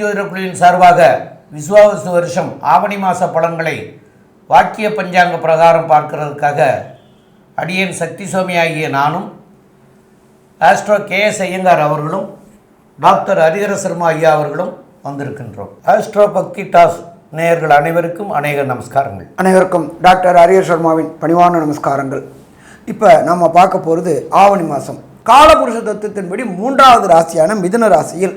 ஜோதிட குழுவின் சார்பாக விசுவாவசு வருஷம் ஆவணி மாத பலன்களை வாக்கிய பஞ்சாங்க பிரகாரம் பார்க்கிறதுக்காக அடியேன் சக்தி சுவாமி ஆகிய நானும் ஆஸ்ட்ரோ கே எஸ் ஐயங்கார் அவர்களும் டாக்டர் ஹரிஹர சர்மா ஐயா அவர்களும் வந்திருக்கின்றோம். ஆஸ்ட்ரோ பக்தி டாஸ் நேயர்கள் அனைவருக்கும் அநேக நமஸ்காரங்கள். அனைவருக்கும் டாக்டர் அரியர் சர்மாவின் பணிவான நமஸ்காரங்கள். இப்போ நம்ம பார்க்க போகிறது ஆவணி மாதம் காலபுருஷ தத்துவத்தின்படி மூன்றாவது ராசியான மிதுன ராசியில்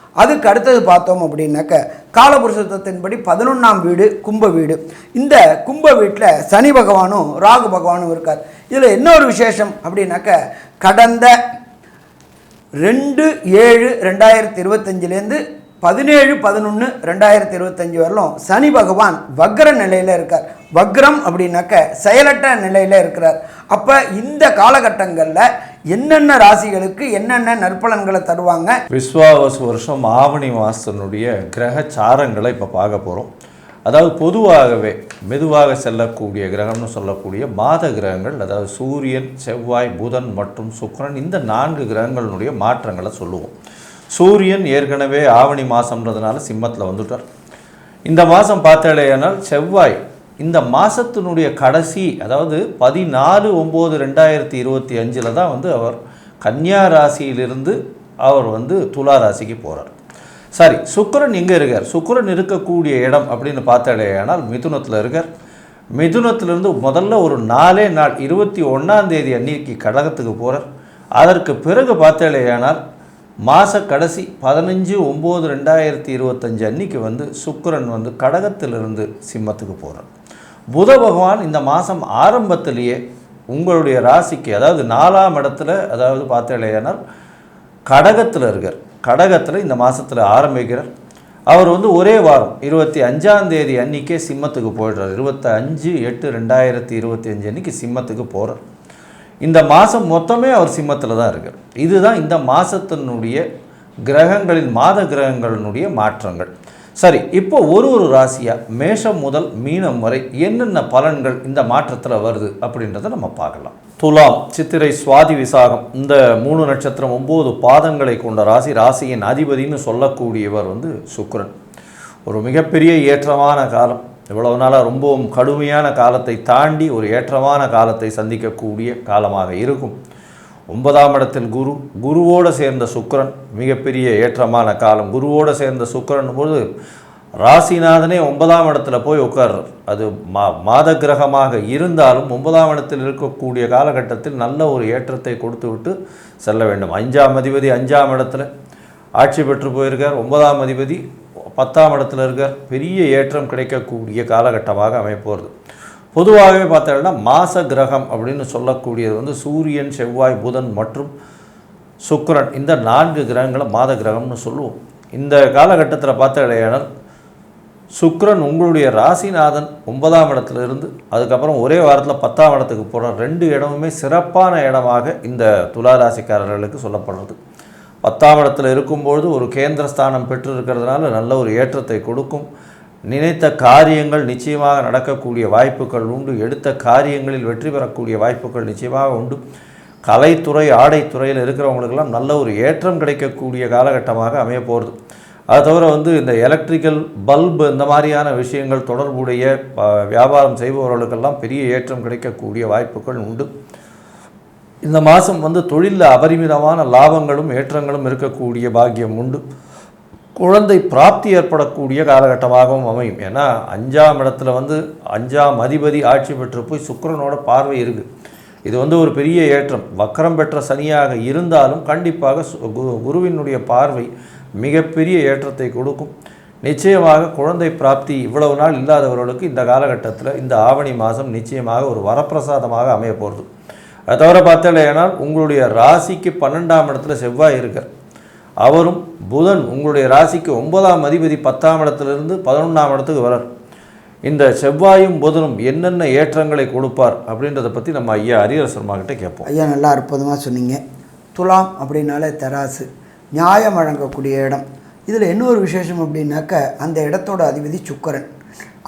அதுக்கு அடுத்தது பார்த்தோம் அப்படின்னாக்க காலபுருஷத்தின்படி பதினொன்றாம் வீடு கும்ப வீடு. இந்த கும்ப வீட்டில் சனி பகவானும் ராகு பகவானும் இருக்கார். இதில் என்ன ஒரு விசேஷம் அப்படின்னாக்க கடந்த ரெண்டு ஏழு ரெண்டாயிரத்தி இருபத்தஞ்சிலேருந்து பதினேழு பதினொன்று ரெண்டாயிரத்தி இருபத்தஞ்சி வரலும் சனி பகவான் வக்ர நிலையில் இருக்கார். வக்ரம் அப்படின்னாக்க செயலற்ற நிலையில் இருக்கிறார். அப்போ இந்த காலகட்டங்களில் என்னென்ன ராசிகளுக்கு என்னென்ன நற்பலன்களை தருவாங்க? விஸ்வாவசு வருஷம் ஆவணி மாதத்தினுடைய கிரக சாரங்களை இப்போ பார்க்க போகிறோம் அதாவது பொதுவாகவே மெதுவாக செல்லக்கூடிய கிரகம்னு சொல்லக்கூடிய மாத கிரகங்கள் அதாவது சூரியன் செவ்வாய் புதன் மற்றும் சுக்கரன் இந்த நான்கு கிரகங்களினுடைய மாற்றங்களை சொல்லுவோம். சூரியன் ஏற்கனவே ஆவணி மாதம்ன்றதுனால சிம்மத்தில் வந்துட்டார். இந்த மாதம் பார்த்தாலேயானால் செவ்வாய் இந்த மாதத்தினுடைய கடைசி அதாவது பதினாலு ஒம்பது ரெண்டாயிரத்தி இருபத்தி அஞ்சில் தான் வந்து அவர் கன்னியா ராசியிலிருந்து அவர் வந்து துலா ராசிக்கு போகிறார் சரி சுக்கரன் எங்கே இருக்கார்? சுக்கரன் இருக்கக்கூடிய இடம் அப்படின்னு பார்த்தாலேயானால் மிதுனத்தில் இருக்கார். மிதுனத்திலிருந்து முதல்ல ஒரு நாலே நாள் இருபத்தி ஒன்றாந்தேதி அன்னைக்கு கடகத்துக்கு போகிறார் அதற்கு பிறகு பார்த்தாலேயானால் மாத கடைசி பதினஞ்சு ஒம்பது ரெண்டாயிரத்தி இருபத்தஞ்சு அன்னைக்கு வந்து சுக்கரன் வந்து கடகத்திலிருந்து சிம்மத்துக்கு போகிறார் புத பகவான் இந்த மாதம் ஆரம்பத்திலேயே உங்களுடைய ராசிக்கு அதாவது நாலாம் இடத்துல அதாவது பார்த்தேனால் கடகத்தில் இருக்கார். கடகத்தில் இந்த மாதத்தில் ஆரம்பிக்கிறார். அவர் வந்து ஒரே வாரம் இருபத்தி அஞ்சாம் தேதி அன்னைக்கே சிம்மத்துக்கு போயிடுறார். இருபத்தி அஞ்சு எட்டு ரெண்டாயிரத்தி இருபத்தி அஞ்சு அன்னைக்கு சிம்மத்துக்கு போகிறார் இந்த மாதம் மொத்தமே அவர் சிம்மத்தில் தான் இருக்கார். இதுதான் இந்த மாதத்தினுடைய கிரகங்களின் மாத கிரகங்களினுடைய மாற்றங்கள். சரி இப்போ ஒரு ஒரு ராசியாக மேஷம் முதல் மீனம் வரை என்னென்ன பலன்கள் இந்த மாற்றத்தில் வருது அப்படின்றத நம்ம பார்க்கலாம். துலாம் சித்திரை சுவாதி விசாகம். இந்த மூணு நட்சத்திரம் ஒம்பது பாதங்களை கொண்ட ராசி ராசியின் அதிபதின்னு சொல்லக்கூடியவர் வந்து சுக்கரன். ஒரு மிகப்பெரிய ஏற்றமான காலம். இவ்வளவு நாளாக ரொம்பவும் கடுமையான காலத்தை தாண்டி ஒரு ஏற்றமான காலத்தை சந்திக்கக்கூடிய காலமாக இருக்கும். ஒன்பதாம் இடத்தில் குரு குருவோடு சேர்ந்த சுக்கிரன் மிகப்பெரிய ஏற்றமான காலம். குருவோடு சேர்ந்த சுக்கிரன் போது ராசிநாதனே ஒன்பதாம் இடத்துல போய் உட்கார்றார். அது மா மாத கிரகமாக இருந்தாலும் ஒன்பதாம் இடத்தில் இருக்கக்கூடிய காலகட்டத்தில் நல்ல ஒரு ஏற்றத்தை கொடுத்து விட்டு செல்ல வேண்டும். அஞ்சாம் அதிபதி அஞ்சாம் இடத்துல ஆட்சி பெற்று போயிருக்கார். ஒன்பதாம் அதிபதி பத்தாம் இடத்துல இருக்கார். பெரிய ஏற்றம் கிடைக்கக்கூடிய காலகட்டமாக அமைப்போகிறது பொதுவாகவே பார்த்தோம்னா மாச கிரகம் அப்படின்னு சொல்லக்கூடியது வந்து சூரியன் செவ்வாய் புதன் மற்றும் சுக்கரன். இந்த நான்கு கிரகங்களை மாத கிரகம்னு சொல்லுவோம். இந்த காலகட்டத்தில் பார்த்த பார்த்தாலேயானால் சுக்ரன் உங்களுடைய ராசிநாதன் ஒன்பதாம் இடத்துல இருந்து அதுக்கப்புறம் ஒரே வாரத்தில் பத்தாம் இடத்துக்கு போகிற ரெண்டு இடமுமே சிறப்பான இடமாக இந்த துலா ராசிக்காரர்களுக்கு சொல்லப்படுறது. பத்தாம் இடத்துல இருக்கும்பொழுது ஒரு கேந்திர ஸ்தானம் பெற்றிருக்கிறதுனால நல்ல ஒரு ஏற்றத்தை கொடுக்கும். நினைத்த காரியங்கள் நிச்சயமாக நடக்கக்கூடிய வாய்ப்புகள் உண்டு. எடுத்த காரியங்களில் வெற்றி பெறக்கூடிய வாய்ப்புகள் நிச்சயமாக உண்டு. கலைத்துறை ஆடைத்துறையில் இருக்கிறவங்களுக்கெல்லாம் நல்ல ஒரு ஏற்றம் கிடைக்கக்கூடிய காலகட்டமாக அமைய போகிறது அது தவிர வந்து இந்த எலக்ட்ரிக்கல் பல்பு இந்த மாதிரியான விஷயங்கள் தொடர்புடைய வியாபாரம் செய்பவர்களுக்கெல்லாம் பெரிய ஏற்றம் கிடைக்கக்கூடிய வாய்ப்புகள் உண்டு. இந்த மாதம் வந்து தொழிலில் அபரிமிதமான லாபங்களும் ஏற்றங்களும் இருக்கக்கூடிய பாக்கியம் உண்டு. குழந்தை பிராப்தி ஏற்படக்கூடிய காலகட்டமாகவும் அமையும். ஏன்னா அஞ்சாம் இடத்துல வந்து அஞ்சாம் அதிபதி ஆட்சி பெற்று போய் சுக்கிரனோட பார்வை இருக்குது இது வந்து ஒரு பெரிய ஏற்றம். வக்கரம் பெற்ற சனியாக இருந்தாலும் கண்டிப்பாக சு- கு- குருவினுடைய பார்வை மிகப்பெரிய ஏற்றத்தை கொடுக்கும். நிச்சயமாக குழந்தை பிராப்தி இவ்வளவு நாள் இல்லாதவர்களுக்கு இந்த காலகட்டத்தில் இந்த ஆவணி மாதம் நிச்சயமாக ஒரு வரப்பிரசாதமாக அமைய போகிறது அதை தவிர பார்த்தாலேனால் உங்களுடைய ராசிக்கு பன்னெண்டாம் இடத்துல செவ்வாய் இருக்கார். அவரும் புதன் உங்களுடைய ராசிக்கு ஒன்பதாம் அதிபதி பத்தாம் இடத்துலேருந்து பதினொன்றாம் இடத்துக்கு வரார். இந்த செவ்வாயும் புதனும் என்னென்ன ஏற்றங்களை கொடுப்பார் அப்படின்றத பற்றி நம்ம ஐயா ஹரிஹர சர்மா கேட்போம். ஐயா நல்லா அற்புதமாக சொன்னீங்க. துலாம் அப்படின்னாலே தராசு. நியாயம் வழங்கக்கூடிய இடம். இதில் இன்னொரு விசேஷம் அப்படின்னாக்க அந்த இடத்தோட அதிபதி சுக்கரன்.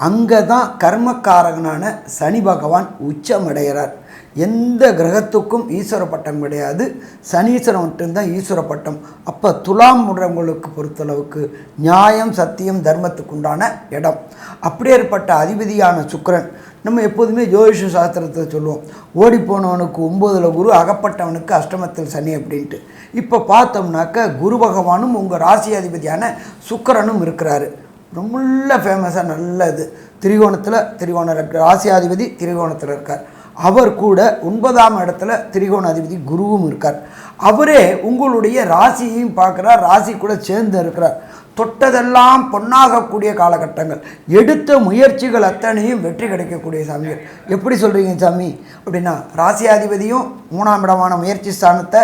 அங்கே தான் கர்மக்காரகனான சனி பகவான் உச்சமடைகிறார். எந்த கிரகத்துக்கும் ஈஸ்வர பட்டம் கிடையாது. சனீஸ்வரன் மட்டும்தான் ஈஸ்வர பட்டம். அப்போ துலாம் முடங்களுக்கு பொறுத்தளவுக்கு நியாயம் சத்தியம் தர்மத்துக்கு உண்டான இடம். அப்படியேற்பட்ட அதிபதியான சுக்கரன். நம்ம எப்போதுமே ஜோதிஷ சாஸ்திரத்தை சொல்லுவோம். ஓடி போனவனுக்கு ஒம்போதில் குரு அகப்பட்டவனுக்கு அஷ்டமத்தில் சனி அப்படின்ட்டு. இப்போ பார்த்தோம்னாக்க குரு பகவானும் உங்கள் ராசி அதிபதியான சுக்கரனும் இருக்கிறாரு. ரொம்ப ஃபேமஸாக நல்லது. திரிகோணத்தில் திரிகோண ராசியாதிபதி திரிகோணத்தில் இருக்கார். அவர் கூட ஒன்பதாம் இடத்துல திரிகோண அதிபதி குருவும் இருக்கார். அவரே உங்களுடைய ராசியையும் பார்க்குறார் ராசி கூட சேர்ந்து இருக்கிறார். தொட்டதெல்லாம் பொன்னாகக்கூடிய காலகட்டங்கள். எடுத்த முயற்சிகள் அத்தனையும் வெற்றி கிடைக்கக்கூடிய சாமிகள். எப்படி சொல்கிறீங்க சாமி? அப்படின்னா ராசியாதிபதியும் மூணாம் இடமான முயற்சி ஸ்தானத்தை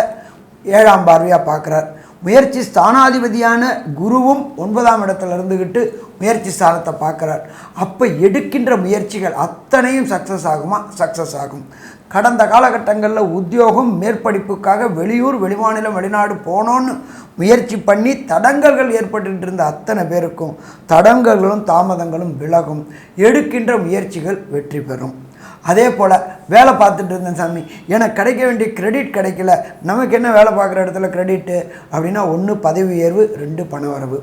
ஏழாம் பார்வையாக பார்க்குறார். முயற்சி ஸ்தானாதிபதியான குருவும் ஒன்பதாம் இடத்துல இருந்துக்கிட்டு முயற்சி ஸ்தானத்தை பார்க்குறார். அப்போ எடுக்கின்ற முயற்சிகள் அத்தனையும் சக்ஸஸ் ஆகுமா? சக்ஸஸ் ஆகும். கடந்த காலகட்டங்களில் உத்தியோகம் மேற்படிப்புக்காக வெளியூர் வெளிமாநிலம் வெளிநாடு போனோன்னு முயற்சி பண்ணி தடங்கல்கள் ஏற்பட்டுட்டு இருந்த அத்தனை பேருக்கும் தடங்கல்களும் தாமதங்களும் விலகும். எடுக்கின்ற முயற்சிகள் வெற்றி பெறும். அதே போல் வேலை பார்த்துட்டு இருந்தேன் சாமி. எனக்கு கிடைக்க வேண்டிய கிரெடிட் கிடைக்கல. நமக்கு என்ன வேலை பார்க்குற இடத்துல கிரெடிட்டு அப்படின்னா ஒன்று பதவி உயர்வு ரெண்டு பண வரவு.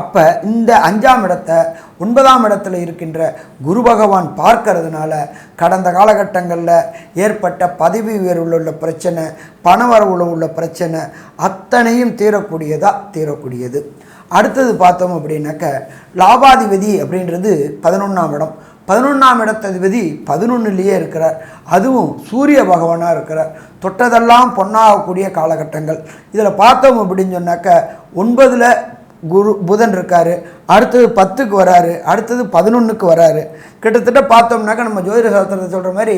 அப்போ இந்த அஞ்சாம் இடத்தை ஒன்பதாம் இடத்துல இருக்கின்ற குரு பகவான் பார்க்கறதுனால கடந்த காலகட்டங்களில் ஏற்பட்ட பதவி உயர்வில் உள்ள பிரச்சனை பணவரவுல உள்ள பிரச்சனை அத்தனையும் தீரக்கூடியதாக தீரக்கூடியது. அடுத்தது பார்த்தோம் அப்படின்னாக்க லாபாதிபதி அப்படின்றது பதினொன்றாம் இடம். பதினொன்றாம் இடத்ததிபதி பதினொன்றுலேயே இருக்கிறார். அதுவும் சூரிய பகவானாக இருக்கிறார். தொட்டதெல்லாம் பொன்னாகக்கூடிய காலகட்டங்கள். இதில் பார்த்தோம் அப்படின்னு சொன்னாக்க ஒன்பதில் குரு புதன் இருக்கார். அடுத்தது பத்துக்கு வராரு அடுத்தது பதினொன்றுக்கு வராரு. கிட்டத்தட்ட பார்த்தோம்னாக்க நம்ம ஜோதிட சாஸ்திரத்தை சொல்கிற மாதிரி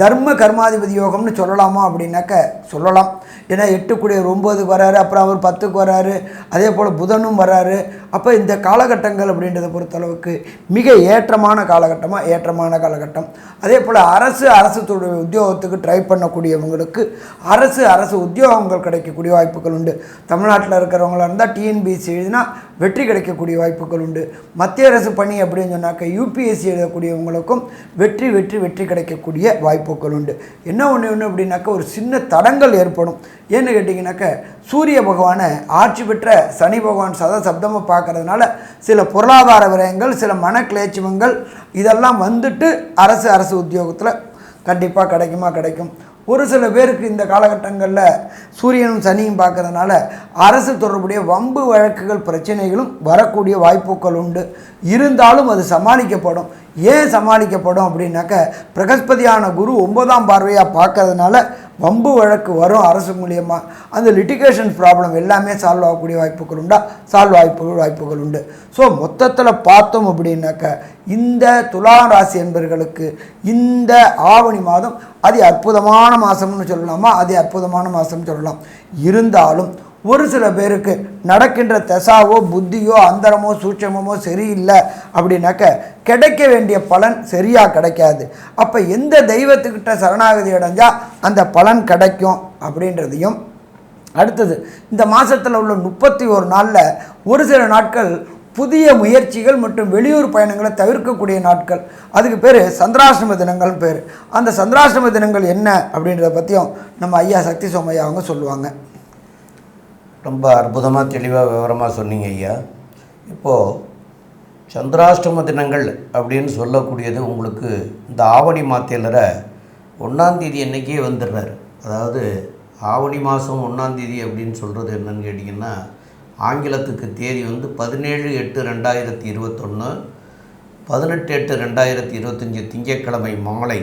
தர்ம கர்மாதிபதி யோகம்னு சொல்லலாமா அப்படின்னாக்க சொல்லலாம். ஏன்னா எட்டுக்குடியர் ஒம்போதுக்கு வராரு அப்புறம் அவர் பத்துக்கு வராரு அதே போல் புதனும் வராரு. அப்போ இந்த காலகட்டங்கள் அப்படின்றத பொறுத்தளவுக்கு மிக ஏற்றமான காலகட்டமாக ஏற்றமான காலகட்டம். அதே போல் அரசு அரசு உத்தியோகத்துக்கு ட்ரை பண்ணக்கூடியவங்களுக்கு அரசு அரசு உத்தியோகங்கள் கிடைக்கக்கூடிய வாய்ப்புகள் உண்டு. தமிழ்நாட்டில் இருக்கிறவங்களா இருந்தால் டிஎன்பிஎஸ்சி எழுதினா வெற்றி கிடைக்கக்கூடிய வாய்ப்புகள் உண்டு. மத்திய அரசு பணி அப்படின்னு சொன்னாக்க யூபிஎஸ்சி எழுதக்கூடியவங்களுக்கும் வெற்றி வெற்றி வெற்றி கிடைக்கக்கூடிய வாய்ப்புகள் உண்டு. என்ன ஒன்று ஒன்று அப்படின்னாக்க ஒரு சின்ன தடங்கள் ஏற்படும். ஏன்னு கேட்டிங்கனாக்க சூரிய பகவானை ஆட்சி பெற்ற சனி பகவான் சத சப்தமாக பார்க்கறதுனால சில பொருளாதார விரயங்கள் சில மன கிளேச்சுவங்கள் இதெல்லாம் வந்துட்டு அரசு அரசு உத்தியோகத்தில் கண்டிப்பாக கிடைக்குமா கிடைக்கும். ஒரு சில பேருக்கு இந்த காலகட்டங்களில் சூரியனும் சனியும் பார்க்கறதுனால அரசு தொடர்புடைய வம்பு வழக்குகள் பிரச்சனைகளும் வரக்கூடிய வாய்ப்புகள் உண்டு. இருந்தாலும் அது சமாளிக்கப்படும். ஏன் சமாளிக்கப்படும் அப்படின்னாக்க பிரகஸ்பதியான குரு ஒன்பதாம் பார்வையாக பார்க்கறதுனால வம்பு வழக்கு வரும் அரசு மூலியமாக அந்த லிட்டிகேஷன் ப்ராப்ளம் எல்லாமே சால்வ் ஆகக்கூடிய வாய்ப்புகள் உண்டா? சால்வ் வாய்ப்புகள் வாய்ப்புகள் உண்டு. ஸோ மொத்தத்தில் பார்த்தோம் அப்படின்னாக்க இந்த துலா ராசி என்பர்களுக்கு இந்த ஆவணி மாதம் அதி அற்புதமான மாதம்னு சொல்லலாமா? அதி அற்புதமான மாதம்னு சொல்லலாம். இருந்தாலும் ஒரு சில பேருக்கு நடக்கின்ற தசாவோ புத்தியோ அந்தரமோ சூட்சமோ சரியில்லை அப்படின்னாக்க கிடைக்க வேண்டிய பலன் சரியாக கிடைக்காது. அப்போ எந்த தெய்வத்துக்கிட்ட சரணாகதி அடைஞ்சால் அந்த பலன் கிடைக்கும் அப்படின்றதையும் அடுத்தது இந்த மாதத்தில் உள்ள முப்பத்தி ஒரு நாளில் ஒரு சில நாட்கள் புதிய முயற்சிகள் மற்றும் வெளியூர் பயணங்களை தவிர்க்கக்கூடிய நாட்கள். அதுக்கு பேர் சந்திராசிரம தினங்கள்னு பேர். அந்த சந்திராசிரம தினங்கள் என்ன அப்படின்றத பற்றியும் நம்ம ஐயா சக்தி சோமையா அவங்க சொல்லுவாங்க. ரொம்ப அற்புதமாக தெளிவாக விவரமாக சொன்னீங்க ஐயா. இப்போது சந்திராஷ்டம தினங்கள் அப்படின்னு சொல்லக்கூடியது உங்களுக்கு இந்த ஆவணி மாத்தையில் ஒன்றாந்தேதி அன்றைக்கே வந்துடுறாரு. அதாவது ஆவணி மாதம் ஒன்றாந்தேதி அப்படின்னு சொல்கிறது என்னன்னு கேட்டிங்கன்னா ஆங்கிலத்துக்கு தேதி வந்து பதினேழு எட்டு ரெண்டாயிரத்தி இருபத்தொன்று பதினெட்டு எட்டு ரெண்டாயிரத்தி இருபத்தஞ்சி திங்கட்கிழமை மாலை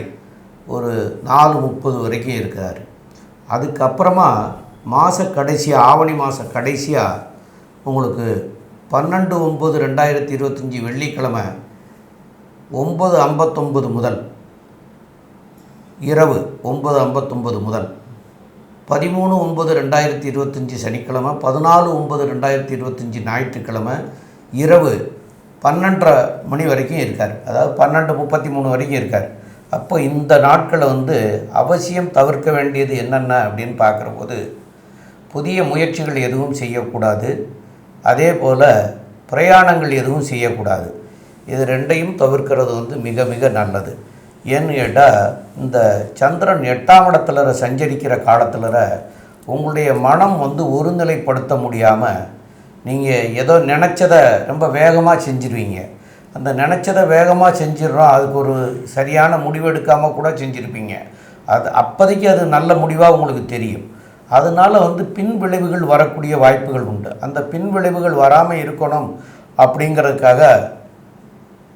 ஒரு நாலு முப்பது வரைக்கும் இருக்கிறார். அதுக்கப்புறமா மாத கடைசி ஆவணி மாத கடைசியாக உங்களுக்கு பன்னெண்டு ஒம்பது ரெண்டாயிரத்தி இருபத்தஞ்சி வெள்ளிக்கிழமை ஒம்பது ஐம்பத்தொம்பது முதல் இரவு ஒம்பது ஐம்பத்தொம்பது முதல் பதிமூணு ஒன்பது ரெண்டாயிரத்தி இருபத்தஞ்சி சனிக்கிழமை பதினாலு ஒன்பது ரெண்டாயிரத்தி இருபத்தஞ்சி ஞாயிற்றுக்கிழமை இரவு பன்னெண்டரை மணி வரைக்கும் இருக்கார். அதாவது பன்னெண்டு முப்பத்தி மூணு வரைக்கும் இருக்கார். அப்போ இந்த நாட்களை வந்து அவசியம் தவிர்க்க வேண்டியது என்னென்ன அப்படின்னு பார்க்குற போது புதிய முயற்சிகள் எதுவும் செய்யக்கூடாது. அதே போல் பிரயாணங்கள் எதுவும் செய்யக்கூடாது. இது ரெண்டையும் தவிர்க்கிறது வந்து மிக மிக நல்லது. ஏன்னு கேட்டால் இந்த சந்திரன் எட்டாம் இடத்துல சஞ்சரிக்கிற காலத்தில் உங்களுடைய மனம் வந்து ஒருநிலைப்படுத்த முடியாமல் நீங்கள் ஏதோ நினச்சதை ரொம்ப வேகமாக செஞ்சிருவீங்க. அந்த நினச்சதை வேகமாக செஞ்சிடறோம் அதுக்கு ஒரு சரியான முடிவெடுக்காமல் கூட செஞ்சுருப்பீங்க. அது அப்போதைக்கு அது நல்ல முடிவாக உங்களுக்கு தெரியும். அதனால் வந்து பின் விளைவுகள் வரக்கூடிய வாய்ப்புகள் உண்டு. அந்த பின் விளைவுகள் வராமல் இருக்கணும் அப்படிங்கிறதுக்காக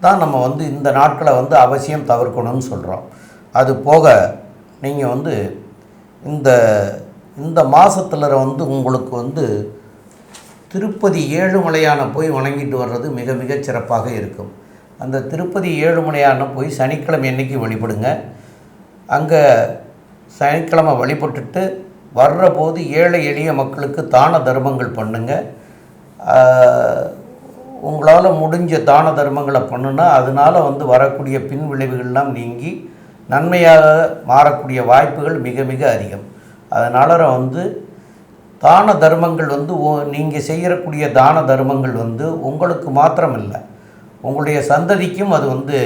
தான் நம்ம வந்து இந்த நாட்களை வந்து அவசியம் தவிர்க்கணும்னு சொல்கிறோம் அது போக நீங்கள் வந்து இந்த இந்த மாதத்தில் வந்து உங்களுக்கு வந்து திருப்பதி ஏழுமலையான போய் வணங்கிட்டு வர்றது மிக மிக சிறப்பாக இருக்கும். அந்த திருப்பதி ஏழுமலையான போய் சனிக்கிழமை என்றைக்கு வழிபடுங்க அங்கே சனிக்கிழமை வழிபட்டுட்டு வர்ற போது ஏழை எளிய மக்களுக்கு தான தர்மங்கள் பண்ணுங்க. உங்களால் முடிஞ்ச தான தர்மங்களை பண்ணுனா அதனால் வந்து வரக்கூடிய பின் விளைவுகள்லாம் நீங்கி நன்மையாக மாறக்கூடிய வாய்ப்புகள் மிக மிக அதிகம். அதனால் வந்து தான தர்மங்கள் வந்து நீங்கள் செய்யக்கூடிய தான தர்மங்கள் வந்து உங்களுக்கு மாத்திரம் இல்லை உங்களுடைய சந்ததிக்கும் அது வந்து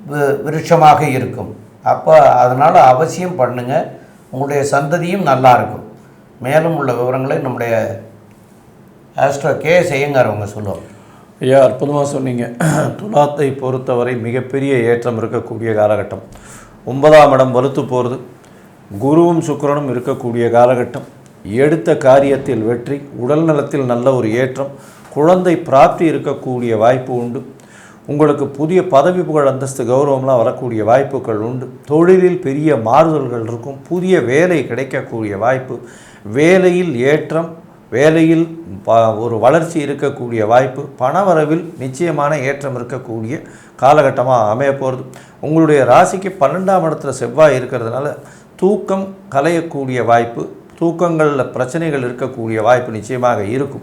வி- விருட்சமாக இருக்கும். அப்போ அதனால் அவசியம் பண்ணுங்கள் உங்களுடைய சந்ததியும் நல்லா இருக்கும். மேலும் உள்ள விவரங்களை நம்முடைய ஆஸ்ட்ரோ கே செய்யுங்கார் அவங்க சொல்லுவாங்க. ஐயா அற்புதமாக சொன்னீங்க. துலாத்தை பொறுத்தவரை மிகப்பெரிய ஏற்றம் இருக்கக்கூடிய காலகட்டம். ஒன்பதாம் இடம் வலுத்து போகிறது குருவும் சுக்கிரனும் இருக்கக்கூடிய காலகட்டம். எடுத்த காரியத்தில் வெற்றி உடல் நலத்தில் நல்ல ஒரு ஏற்றம் குழந்தை பிராப்தி இருக்கக்கூடிய வாய்ப்பு உண்டு. உங்களுக்கு புதிய பதவி புகழ் அந்தஸ்து கௌரவம்லாம் வரக்கூடிய வாய்ப்புகள் உண்டு. தொழிலில் பெரிய மாறுதல்கள் இருக்கும். புதிய வேலை கிடைக்கக்கூடிய வாய்ப்பு. வேலையில் ஏற்றம் வேலையில் ப- ஒரு வளர்ச்சி இருக்கக்கூடிய வாய்ப்பு. பணவரவில் நிச்சயமான ஏற்றம் இருக்கக்கூடிய காலகட்டமாக அமைய போகிறது உங்களுடைய ராசிக்கு பன்னெண்டாம் இடத்துல செவ்வாய் இருக்கிறதுனால தூக்கம் கலையக்கூடிய வாய்ப்பு. தூக்கங்களில் பிரச்சனைகள் இருக்கக்கூடிய வாய்ப்பு நிச்சயமாக இருக்கும்.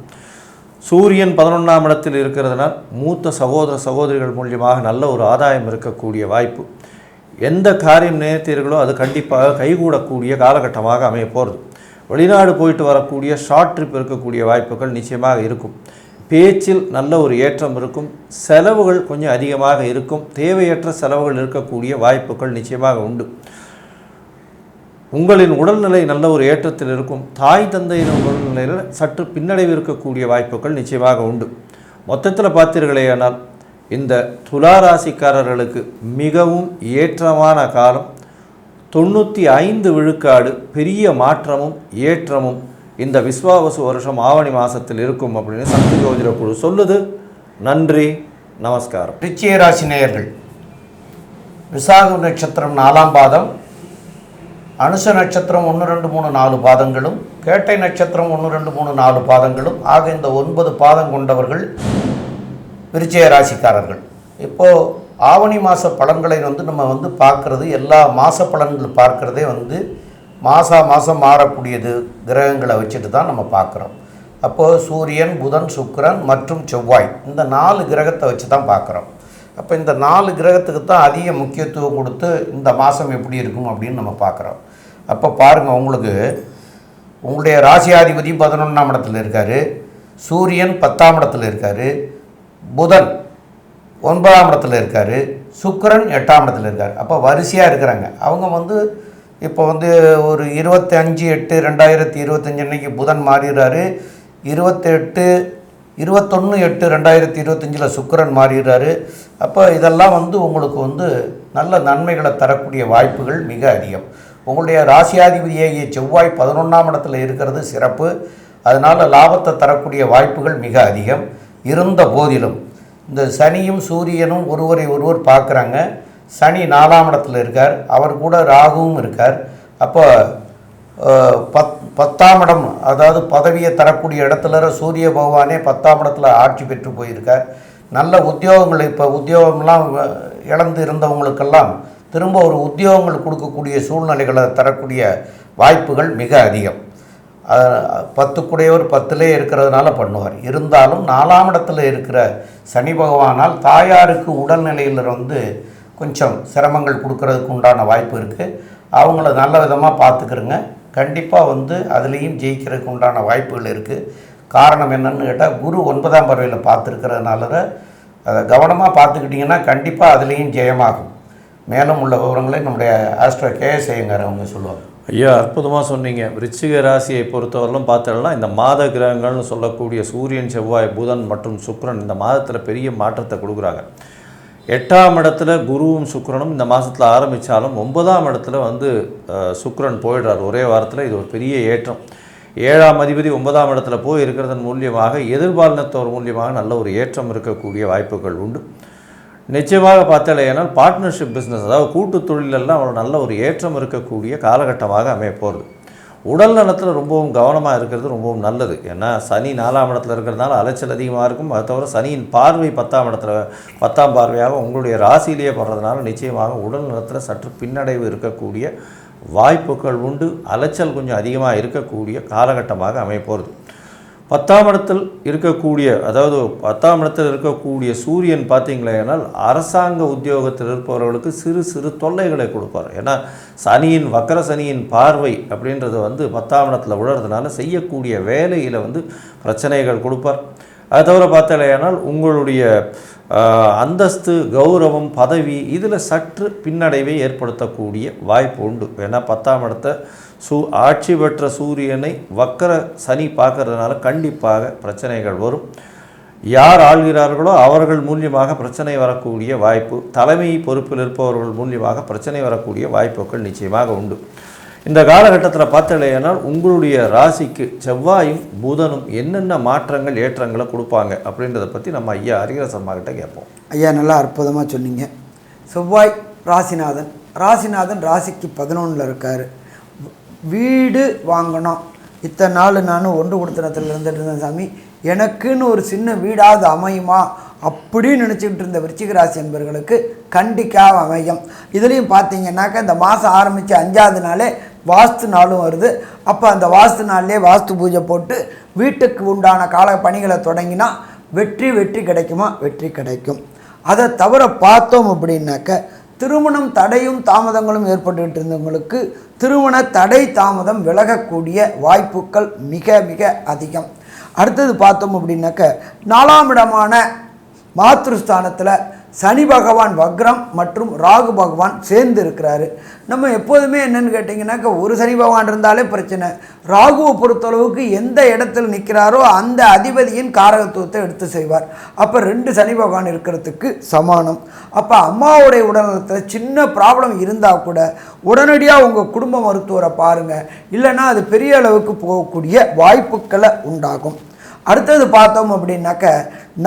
சூரியன் பதினொன்றாம் இடத்தில் இருக்கிறதுனால் மூத்த சகோதர சகோதரிகள் மூலியமாக நல்ல ஒரு ஆதாயம் இருக்கக்கூடிய வாய்ப்பு. எந்த காரியம் நினைத்தீர்களோ அது கண்டிப்பாக கைகூடக்கூடிய காலகட்டமாக அமைய போகிறது வெளிநாடு போயிட்டு வரக்கூடிய ஷார்ட் ட்ரிப் இருக்கக்கூடிய வாய்ப்புகள் நிச்சயமாக இருக்கும். பேச்சில் நல்ல ஒரு ஏற்றம் இருக்கும். செலவுகள் கொஞ்சம் அதிகமாக இருக்கும். தேவையற்ற செலவுகள் இருக்கக்கூடிய வாய்ப்புகள் நிச்சயமாக உண்டு. உங்களின் உடல்நிலை நல்ல ஒரு ஏற்றத்தில் இருக்கும். தாய் தந்தையின் உடல்நிலையில் சற்று பின்னடைவு இருக்கக்கூடிய வாய்ப்புகள் நிச்சயமாக உண்டு. மொத்தத்தில் பார்த்தீர்களேயானால் இந்த துலா ராசிக்காரர்களுக்கு மிகவும் ஏற்றமான காலம். தொண்ணூற்றி ஐந்து விழுக்காடு பெரிய மாற்றமும் ஏற்றமும் இந்த விஸ்வாவசு வருஷம் ஆவணி மாதத்தில் இருக்கும் அப்படின்னு சக்தி ஜோதிட குழு சொல்லுது. நன்றி நமஸ்காரம். ரிச்சிய ராசி நேயர்கள் விசாக நட்சத்திரம் நாலாம் பாதம் அனுச நட்சத்திரம் ஒன்று ரெண்டு மூணு நாலு பாதங்களும் கேட்டை நட்சத்திரம் ஒன்று ரெண்டு மூணு நாலு பாதங்களும் ஆக இந்த ஒன்பது பாதம் கொண்டவர்கள் விருச்சய ராசிக்காரர்கள். இப்போது ஆவணி மாத பலன்களை வந்து நம்ம வந்து பார்க்குறது எல்லா மாத பலன்கள் பார்க்குறதே வந்து மாதா மாதம் மாறக்கூடியது கிரகங்களை வச்சுட்டு தான் நம்ம பார்க்குறோம். அப்போது சூரியன் புதன் சுக்கிரன் மற்றும் செவ்வாய் இந்த நாலு கிரகத்தை வச்சு தான் பார்க்குறோம். அப்போ இந்த நாலு கிரகத்துக்கு தான் அதிக முக்கியத்துவம் கொடுத்து இந்த மாதம் எப்படி இருக்கும் அப்படின்னு நம்ம பார்க்குறோம். அப்போ பாருங்கள் உங்களுக்கு உங்களுடைய ராசியாதிபதி பதினொன்றாம் இடத்துல இருக்கார் சூரியன் பத்தாம் இடத்துல இருக்கார் புதன் ஒன்பதாம் இடத்துல இருக்கார் சுக்கரன் எட்டாம் இடத்துல இருக்கார். அப்போ வரிசையாக இருக்கிறாங்க. அவங்க வந்து இப்போ வந்து ஒரு இருபத்தி அஞ்சு எட்டு ரெண்டாயிரத்தி இருபத்தஞ்சு அன்னைக்கு புதன் மாறிடுறாரு. இருபத்தெட்டு இருபத்தொன்று எட்டு ரெண்டாயிரத்தி இருபத்தஞ்சில் சுக்கரன் மாறிடுறாரு. அப்போ இதெல்லாம் வந்து உங்களுக்கு வந்து நல்ல நன்மைகளை தரக்கூடிய வாய்ப்புகள் மிக அதிகம். உங்களுடைய ராசியாதிபதியாகிய செவ்வாய் பதினொன்றாம் இடத்துல இருக்கிறது சிறப்பு. அதனால் லாபத்தை தரக்கூடிய வாய்ப்புகள் மிக அதிகம். இருந்த போதிலும் இந்த சனியும் சூரியனும் ஒருவரை ஒருவர் பார்க்குறாங்க. சனி நாலாம் இடத்துல இருக்கார். அவர் கூட ராகுவும் இருக்கார். அப்போ பத் பத்தாம் இடம் அதாவது பதவியை தரக்கூடிய இடத்துல சூரிய பகவானே பத்தாம் இடத்துல ஆட்சி பெற்று போயிருக்கார். நல்ல உத்தியோகங்கள் இப்போ உத்தியோகம்லாம் இழந்து இருந்தவங்களுக்கெல்லாம் திரும்ப ஒரு உத்தியோகங்கள் கொடுக்கக்கூடிய சூழ்நிலைகளை தரக்கூடிய வாய்ப்புகள் மிக அதிகம். பத்துக்குடையவர் பத்திலே இருக்கிறதுனால பண்ணுவார். இருந்தாலும் நாலாம் இடத்துல இருக்கிற சனி பகவானால் தாயாருக்கு உடல்நிலையில் வந்து கொஞ்சம் சிரமங்கள் கொடுக்கறதுக்கு உண்டான வாய்ப்பு இருக்குது அவங்கள நல்ல விதமாக பார்த்துக்கிறங்க கண்டிப்பாக வந்து அதுலேயும் ஜெயிக்கிறதுக்கு உண்டான வாய்ப்புகள் இருக்குது காரணம் என்னன்னு கேட்டால் குரு ஒன்பதாம் பறவையில் பார்த்துருக்கிறதுனால அதை கவனமாக பார்த்துக்கிட்டிங்கன்னா கண்டிப்பாக அதுலேயும் ஜெயமாகும். மேலும் உள்ள விவரங்களை நம்முடைய ஆஸ்ட்ரோ கேஎஸ் ஐயங்கார் அவங்க சொல்லுவாங்க. ஐயா அற்புதமாக சொன்னீங்க. விருச்சிக ராசியை பொறுத்தவரையிலும் பார்த்தோம்னா இந்த மாத கிரகங்கள்னு சொல்லக்கூடிய சூரியன் செவ்வாய் புதன் மற்றும் சுக்ரன் இந்த மாதத்தில் பெரிய மாற்றத்தை கொடுக்குறாங்க. எட்டாம் இடத்துல குருவும் சுக்ரனும் இந்த மாதத்தில் ஆரம்பித்தாலும் ஒன்பதாம் இடத்துல வந்து சுக்ரன் போயிடுறார். ஒரே வாரத்தில் இது ஒரு பெரிய ஏற்றம். ஏழாம் அதிபதி ஒன்பதாம் இடத்துல போய் இருக்கிறதன் மூலியமாக எதிர்பாலினத்தோர் மூலியமாக நல்ல ஒரு ஏற்றம் இருக்கக்கூடிய வாய்ப்புகள் உண்டு. நிச்சயமாக பார்த்தாலேனால் பார்ட்னர்ஷிப் பிஸ்னஸ் அதாவது கூட்டு தொழிலெல்லாம் ஒரு நல்ல ஒரு ஏற்றம் இருக்கக்கூடிய காலகட்டமாக அமைய போகிறது உடல் நலத்தில் ரொம்பவும் கவனமாக இருக்கிறது ரொம்பவும் நல்லது. ஏன்னா சனி நாலாம் இடத்துல இருக்கிறதுனால அலைச்சல் அதிகமாக இருக்கும். அதை தவிர சனியின் பார்வை பத்தாம் இடத்துல பத்தாம் பார்வையாக உங்களுடைய ராசியிலேயே படுறதுனால நிச்சயமாக உடல் நலத்தில் சற்று பின்னடைவு இருக்கக்கூடிய வாய்ப்புகள் உண்டு. அலைச்சல் கொஞ்சம் அதிகமாக இருக்கக்கூடிய காலகட்டமாக அமைய போகிறது பத்தாம் இடத்தில் இருக்கக்கூடிய அதாவது பத்தாம் இடத்தில் இருக்கக்கூடிய சூரியன் பார்த்தீங்களேனால் அரசாங்க உத்தியோகத்தில் இருப்பவர்களுக்கு சிறு சிறு தொல்லைகளை கொடுப்பார். ஏன்னா சனியின் வக்கர சனியின் பார்வை அப்படின்றது வந்து பத்தாம் இடத்துல விழுறதுனால செய்யக்கூடிய வேலையில் வந்து பிரச்சனைகள் கொடுப்பார். அது தவிர பார்த்தாலேயானால் உங்களுடைய அந்தஸ்து கௌரவம் பதவி இதில் சற்று பின்னடைவை ஏற்படுத்தக்கூடிய வாய்ப்பு உண்டு. ஏன்னா பத்தாம் இடத்தை சூ ஆட்சி பெற்ற சூரியனை வக்கர சனி பார்க்கறதுனால கண்டிப்பாக பிரச்சனைகள் வரும். யார் ஆள்கிறார்களோ அவர்கள் மூலியமாக பிரச்சனை வரக்கூடிய வாய்ப்பு தலைமை பொறுப்பில் இருப்பவர்கள் மூலியமாக பிரச்சனை வரக்கூடிய வாய்ப்புகள் நிச்சயமாக உண்டு. இந்த காலகட்டத்தில் பார்த்தலையானால் உங்களுடைய ராசிக்கு செவ்வாயும் புதனும் என்னென்ன மாற்றங்கள் ஏற்றங்களை கொடுப்பாங்க அப்படின்றத பற்றி நம்ம ஐயா ஹரிஹரஸ் கிட்ட கேட்போம். ஐயா நல்லா அற்புதமாக சொன்னீங்க. செவ்வாய் ராசிநாதன். ராசிநாதன் ராசிக்கு பதினொன்றில் இருக்கார். வீடு வாங்கணும். இத்தனை நாள் நான் ஒன்று கொடுத்தனத்தில் இருந்துட்டு இருந்தேன் சாமி. எனக்குன்னு ஒரு சின்ன வீடாவது அமையுமா? அப்படின்னு நினச்சிக்கிட்டு இருந்த விருச்சிக ராசி என்பவர்களுக்கு கண்டிக்காக அமையும். இதுலேயும் பார்த்தீங்கன்னாக்கா இந்த மாதம் ஆரம்பித்து அஞ்சாவது நாளே வாஸ்து நாளும் வருது. அப்போ அந்த வாஸ்து நாள்லேயே வாஸ்து பூஜை போட்டு வீட்டுக்கு உண்டான கால பணிகளை தொடங்கினா வெற்றி வெற்றி கிடைக்குமா? வெற்றி கிடைக்கும். அதை தவிர பார்த்தோம் அப்படின்னாக்க திருமணம் தடையும் தாமதங்களும் ஏற்பட்டுக்கிட்டு இருந்தவங்களுக்கு திருமண தடை தாமதம் விலகக்கூடிய வாய்ப்புகள் மிக மிக அதிகம். அடுத்தது பார்த்தோம் அப்படின்னாக்க நாலாம் இடமான மாத்ருஸ்தானத்தில் சனி பகவான் வக்ரம் மற்றும் ராகு பகவான் சேர்ந்து இருக்கிறாரு நம்ம எப்போதுமே என்னென்னு கேட்டிங்கனாக்கா ஒரு சனி பகவான் இருந்தாலே பிரச்சனை. ராகுவை பொறுத்தளவுக்கு எந்த இடத்துல நிற்கிறாரோ அந்த அதிபதியின் காரகத்துவத்தை எடுத்து செய்வார். அப்போ ரெண்டு சனி பகவான் இருக்கிறதுக்கு சமானம். அப்போ அம்மாவுடைய உடல்நலத்தில் சின்ன ப்ராப்ளம் இருந்தால் கூட உடனடியாக உங்கள் குடும்ப மருத்துவரை பாருங்கள் இல்லைன்னா அது பெரிய அளவுக்கு போகக்கூடிய வாய்ப்புகளை உண்டாகும். அடுத்தது பார்த்தோம் அப்படின்னாக்க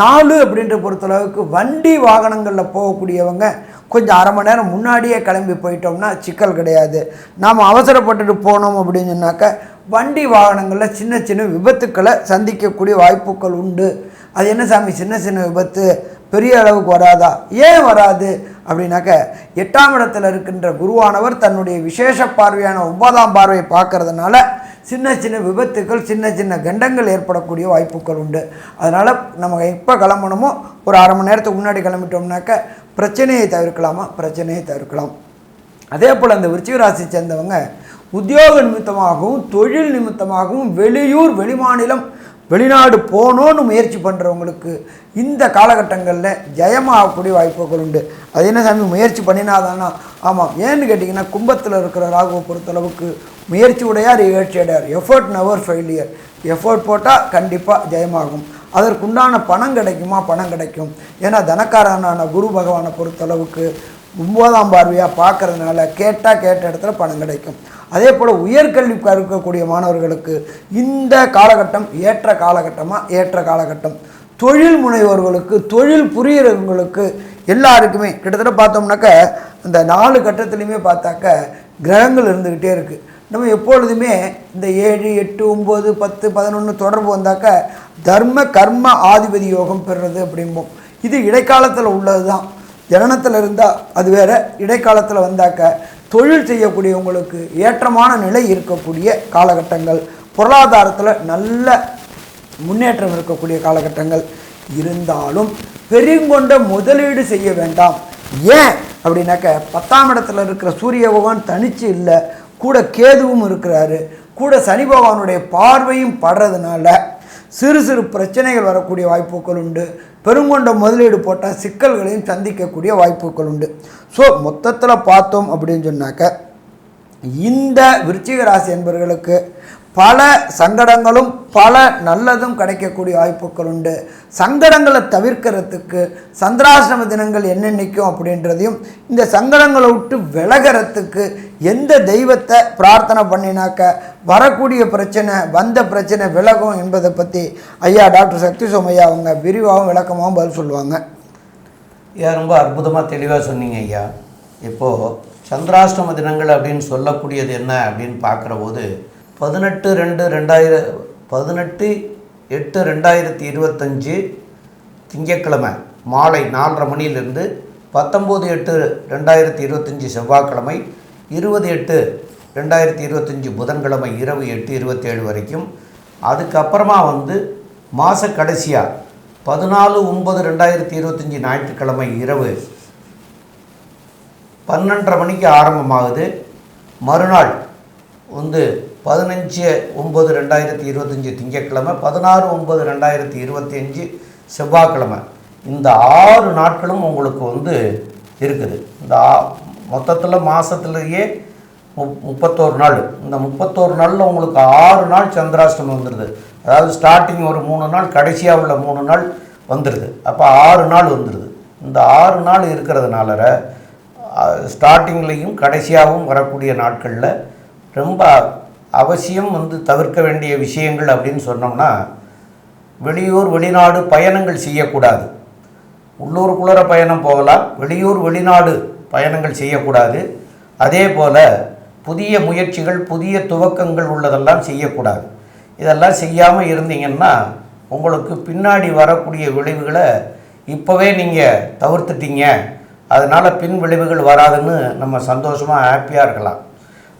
நாலு அப்படின்ற பொறுத்தளவுக்கு வண்டி வாகனங்களில் போகக்கூடியவங்க கொஞ்சம் அரை மணி நேரம் முன்னாடியே கிளம்பி போயிட்டோம்னா சிக்கல் கிடையாது. நாம் அவசரப்பட்டுட்டு போனோம் அப்படின்னு சொன்னாக்க வண்டி வாகனங்களில் சின்ன சின்ன விபத்துக்களை சந்திக்கக்கூடிய வாய்ப்புகள் உண்டு. அது என்ன சாமி? சின்ன சின்ன விபத்து. பெரிய அளவுக்கு வராதா? ஏன் வராது? அப்படின்னாக்க எட்டாம் இடத்துல இருக்கின்ற குருவானவர் தன்னுடைய விசேஷ பார்வையான ஒன்பதாம் பார்வையை பார்க்கறதுனால சின்ன சின்ன விபத்துக்கள் சின்ன சின்ன கண்டங்கள் ஏற்படக்கூடிய வாய்ப்புகள் உண்டு. அதனால் நம்ம எப்போ கிளம்பணுமோ ஒரு அரை மணி நேரத்துக்கு முன்னாடி கிளம்பிட்டோம்னாக்க பிரச்சனையை தவிர்க்கலாமா? பிரச்சனையை தவிர்க்கலாம். அதே போல் அந்த விருச்சிகராசி சேர்ந்தவங்க உத்தியோக நிமித்தமாகவும் தொழில் நிமித்தமாகவும் வெளியூர் வெளிமாநிலம் வெளிநாடு போகணுன்னு முயற்சி பண்ணுறவங்களுக்கு இந்த காலகட்டங்களில் ஜெயமாகக்கூடிய வாய்ப்புகள் உண்டு. அது என்ன சாமி முயற்சி பண்ணினாதானா? ஆமாம். ஏன்னு கேட்டிங்கன்னா கும்பத்தில் இருக்கிற ராகுவை பொறுத்தளவுக்கு முயற்சி உடையார் இகழ்ச்சி அடையார். எஃபர்ட் நவர் ஃபெயிலியர் எஃபர்ட் போட்டால் கண்டிப்பாக ஜெயமாகும். அதற்குண்டான பணம் கிடைக்குமா? பணம் கிடைக்கும். ஏன்னா தனக்காரனான குரு பகவானை பொறுத்தளவுக்கு ஒன்பதாம் பார்வையாக பார்க்கறதுனால கேட்டால் கேட்ட இடத்துல பணம் கிடைக்கும். அதே போல் உயர்கல்வி கற்கக்கூடிய மாணவர்களுக்கு இந்த காலகட்டம் ஏற்ற காலகட்டமாக ஏற்ற காலகட்டம். தொழில் முனைவோர்களுக்கு தொழில் புரியிறவங்களுக்கு எல்லாருக்குமே கிட்டத்தட்ட பார்த்தோம்னாக்க இந்த நாலு கட்டத்துலையுமே பார்த்தாக்க கிரகங்கள் இருந்துக்கிட்டே இருக்குது நம்ம எப்பொழுதுமே இந்த ஏழு எட்டு ஒம்பது பத்து பதினொன்று தொடர்பு வந்தாக்க தர்ம கர்ம ஆதிபதி யோகம் பெறுறது அப்படிம்போம். இது இடைக்காலத்தில் உள்ளது தான் ஜனனத்தில் இருந்தால் அது வேறு இடைக்காலத்தில் வந்தாக்க தொழில் செய்யக்கூடியவங்களுக்கு ஏற்றமான நிலை இருக்கக்கூடிய காலகட்டங்கள் பொருளாதாரத்தில் நல்ல முன்னேற்றம் இருக்கக்கூடிய காலகட்டங்கள் இருந்தாலும் பெருங்கொண்ட முதலீடு செய்ய வேண்டாம். ஏன்? அப்படின்னாக்க பத்தாம் இடத்துல இருக்கிற சூரிய பகவான் தனிச்சு இல்லை கூட கேதுவும் இருக்கிறாரு கூட சனி பகவானுடைய பார்வையும் படுறதுனால சிறு சிறு பிரச்சனைகள் வரக்கூடிய வாய்ப்புகள் உண்டு. பெருங்கொண்ட முதலீடு போட்டால் சிக்கல்களையும் சந்திக்கக்கூடிய வாய்ப்புகள் உண்டு. ஸோ மொத்தத்தில் பார்த்தோம் அப்படின்னு சொன்னாக்க இந்த விருச்சிக ராசி என்பவர்களுக்கு பல சங்கடங்களும் பல நல்லதும் கிடைக்கக்கூடிய வாய்ப்புகள் உண்டு. சங்கடங்களை தவிர்க்கிறதுக்கு சந்திராசிரம தினங்கள் என்னென்னைக்கும் அப்படின்றதையும் இந்த சங்கடங்களை விட்டு விலகிறதுக்கு எந்த தெய்வத்தை பிரார்த்தனை பண்ணினாக்க வரக்கூடிய பிரச்சனை வந்த பிரச்சனை விலகும் என்பதை பற்றி ஐயா டாக்டர் சக்தி சோமையா அவங்க விரிவாகவும் விளக்கமாகவும் பதில் சொல்லுவாங்க. ஐயா ரொம்ப அற்புதமாக தெளிவாக சொன்னீங்க ஐயா. இப்போது சந்திராஷ்டம தினங்கள் அப்படின்னு சொல்லக்கூடியது என்ன அப்படின்னு பார்க்குற போது பதினெட்டு ரெண்டு ரெண்டாயிர பதினெட்டு எட்டு ரெண்டாயிரத்தி இருபத்தஞ்சு திங்கட்கிழமை மாலை நாலரை மணியிலிருந்து பத்தொம்போது எட்டு ரெண்டாயிரத்தி இருபத்தஞ்சி செவ்வாய்க்கிழமை இருபது எட்டு ரெண்டாயிரத்தி இருபத்தஞ்சி புதன்கிழமை இரவு எட்டு இருபத்தேழு வரைக்கும். அதுக்கப்புறமா வந்து மாத கடைசியாக பதினாலு ஒன்பது ரெண்டாயிரத்தி இருபத்தஞ்சி ஞாயிற்றுக்கிழமை இரவு பன்னெண்டரை மணிக்கு ஆரம்பமாகுது. மறுநாள் வந்து பதினஞ்சு ஒம்பது ரெண்டாயிரத்தி இருபத்தஞ்சி திங்கட்கிழமை பதினாறு ஒம்பது ரெண்டாயிரத்தி இருபத்தி அஞ்சு செவ்வாய்க்கிழமை. இந்த ஆறு நாட்களும் உங்களுக்கு வந்து இருக்குது. இந்த மொத்தத்தில் மாதத்துலேயே முப் முப்பத்தோரு நாள். இந்த முப்பத்தோரு நாளில் உங்களுக்கு ஆறு நாள் சந்திராஷ்டமம் வந்துடுது அதாவது ஸ்டார்டிங் ஒரு மூணு நாள் கடைசியாக உள்ள மூணு நாள் வந்துடுது அப்போ ஆறு நாள் வந்துடுது இந்த ஆறு நாள் இருக்கிறதுனால ஸ்டார்டிங்லேயும் கடைசியாகவும் வரக்கூடிய நாட்களில் ரொம்ப அவசியம் வந்து தவிர்க்க வேண்டிய விஷயங்கள் அப்படின்னு சொன்னோம்னா வெளியூர் வெளிநாடு பயணங்கள் செய்யக்கூடாது. உள்ளூருக்குள்ளர பயணம் போகலாம் வெளியூர் வெளிநாடு பயணங்கள் செய்யக்கூடாது. அதே போல் புதிய முயற்சிகள் புதிய துவக்கங்கள் உள்ளதெல்லாம் செய்யக்கூடாது. இதெல்லாம் செய்யாமல் இருந்தீங்கன்னா உங்களுக்கு பின்னாடி வரக்கூடிய விளைவுகளை இப்போவே நீங்கள் தவிர்த்துட்டீங்க. அதனால் பின் விளைவுகள் வராதுன்னு நம்ம சந்தோஷமாக ஹாப்பியாக இருக்கலாம்.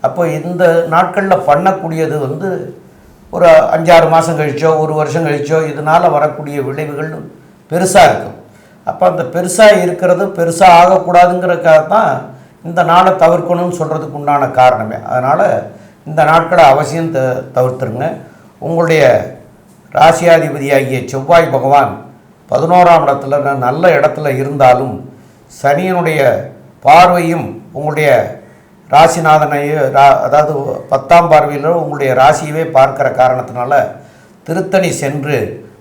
அப்போ இந்த நாட்களில் பண்ணக்கூடியது வந்து ஒரு அஞ்சாறு மாதம் கழிச்சோ ஒரு வருஷம் கழிச்சோ இதனால் வரக்கூடிய விளைவுகள் பெருசாக இருக்கும். அப்போ அந்த பெருசாக இருக்கிறது பெருசாக ஆகக்கூடாதுங்கிறதுக்காக தான் இந்த நாளை தவிர்க்கணும்னு சொல்கிறதுக்கு உண்டான காரணமே. அதனால் இந்த நாட்களை அவசியம் த தவிர்த்துருங்க. உங்களுடைய ராசியாதிபதியாகிய செவ்வாய் பகவான் பதினோராம் இடத்துல நல்ல இடத்துல இருந்தாலும் சனியனுடைய பார்வையும் உங்களுடைய ராசிநாதனை ரா- அதாவது பத்தாம் பார்வையில் உங்களுடைய ராசியவே பார்க்குற காரணத்தினால திருத்தணி சென்று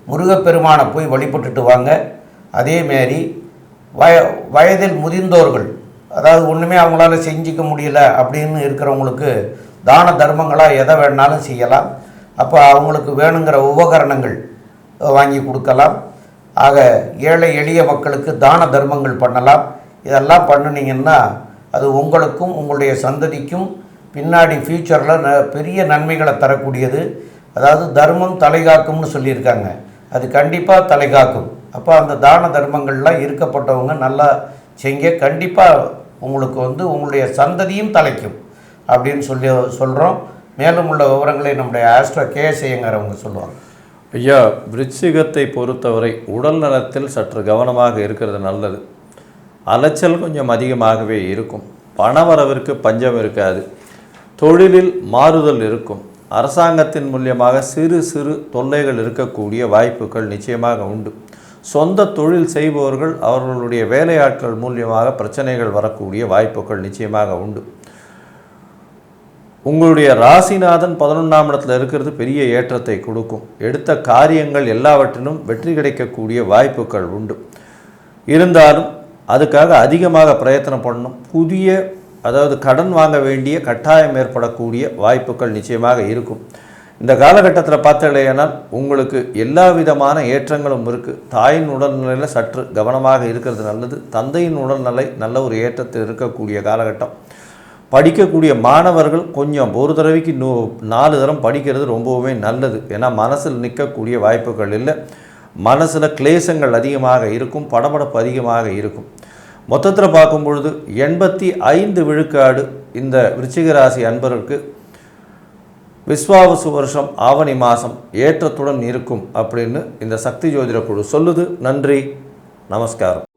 முருகப்பெருமானை போய் வழிபட்டுட்டு வாங்க. அதேமாரி வய வயதில் முதிர்ந்தோர்கள் அதாவது ஒன்றுமே அவங்களால செஞ்சிக்க முடியல அப்படின்னு இருக்கிறவங்களுக்கு தான தர்மங்களாக எதை வேணாலும் செய்யலாம். அப்போ அவங்களுக்கு வேணுங்கிற உபகரணங்கள் வாங்கி கொடுக்கலாம். ஆக ஏழை எளிய மக்களுக்கு தான தர்மங்கள் பண்ணலாம். இதெல்லாம் பண்ணுனீங்கன்னா அது உங்களுக்கும் உங்களுடைய சந்ததிக்கும் பின்னாடி ஃப்யூச்சரில் ந பெரிய நன்மைகளை தரக்கூடியது. அதாவது தர்மம் தலைகாக்கும்னு சொல்லியிருக்காங்க. அது கண்டிப்பாக தலைகாக்கும். அப்போ அந்த தான தர்மங்கள்லாம் இருக்கப்பட்டவங்க நல்லா செய்ங்க கண்டிப்பாக உங்களுக்கு வந்து உங்களுடைய சந்ததியும் தலைக்கும் அப்படின்னு சொல்லி சொல்கிறோம் மேலும் உள்ள விவரங்களை நம்முடைய ஆஸ்ட்ரோ கேஎஸ் அவங்க சொல்லுவாங்க. ஐயா விருச்சிகத்தை பொறுத்தவரை உடல் நலத்தில் சற்று கவனமாக இருக்கிறது நல்லது. அலைச்சல் கொஞ்சம் அதிகமாகவே இருக்கும். பணவரவிற்கு பஞ்சம் இருக்காது. தொழிலில் மாறுதல் இருக்கும். அரசாங்கத்தின் மூலியமாக சிறு சிறு தொல்லைகள் இருக்கக்கூடிய வாய்ப்புகள் நிச்சயமாக உண்டு. சொந்த தொழில் செய்பவர்கள் அவர்களுடைய வேலையாட்கள் மூலியமாக பிரச்சனைகள் வரக்கூடிய வாய்ப்புகள் நிச்சயமாக உண்டு. உங்களுடைய ராசிநாதன் பதினொன்றாம் இடத்துல இருக்கிறது பெரிய ஏற்றத்தை கொடுக்கும். எடுத்த காரியங்கள் எல்லாவற்றிலும் வெற்றி கிடைக்கக்கூடிய வாய்ப்புகள் உண்டு. இருந்தாலும் அதுக்காக அதிகமாக பிரயத்தனம் பண்ணணும். புதிய அதாவது கடன் வாங்க வேண்டிய கட்டாயம் ஏற்படக்கூடிய வாய்ப்புகள் நிச்சயமாக இருக்கும். இந்த காலகட்டத்தில் பார்த்தலையானால் உங்களுக்கு எல்லா விதமான ஏற்றங்களும் இருக்குது தாயின் உடல்நிலையில் சற்று கவனமாக இருக்கிறது நல்லது. தந்தையின் உடல்நிலை நல்ல ஒரு ஏற்றத்தில் இருக்கக்கூடிய காலகட்டம். படிக்கக்கூடிய மாணவர்கள் கொஞ்சம் ஒரு தடவைக்கு நூ நாலு தரம் படிக்கிறது ரொம்பவுமே நல்லது. ஏன்னா மனசில் நிற்கக்கூடிய வாய்ப்புகள் இல்லை. மனசில் கிளேசங்கள் அதிகமாக இருக்கும். படபடப்பு அதிகமாக இருக்கும். மொத்தத்தில் பார்க்கும் பொழுது எண்பத்தி ஐந்து விழுக்காடு இந்த விருச்சிகராசி அன்பருக்கு அன்பர்களுக்கு விஸ்வாவசு வருஷம் ஆவணி மாதம் ஏற்றத்துடன் இருக்கும் அப்படின்னு இந்த சக்தி ஜோதிட குழு சொல்லுது. நன்றி. நமஸ்காரம்.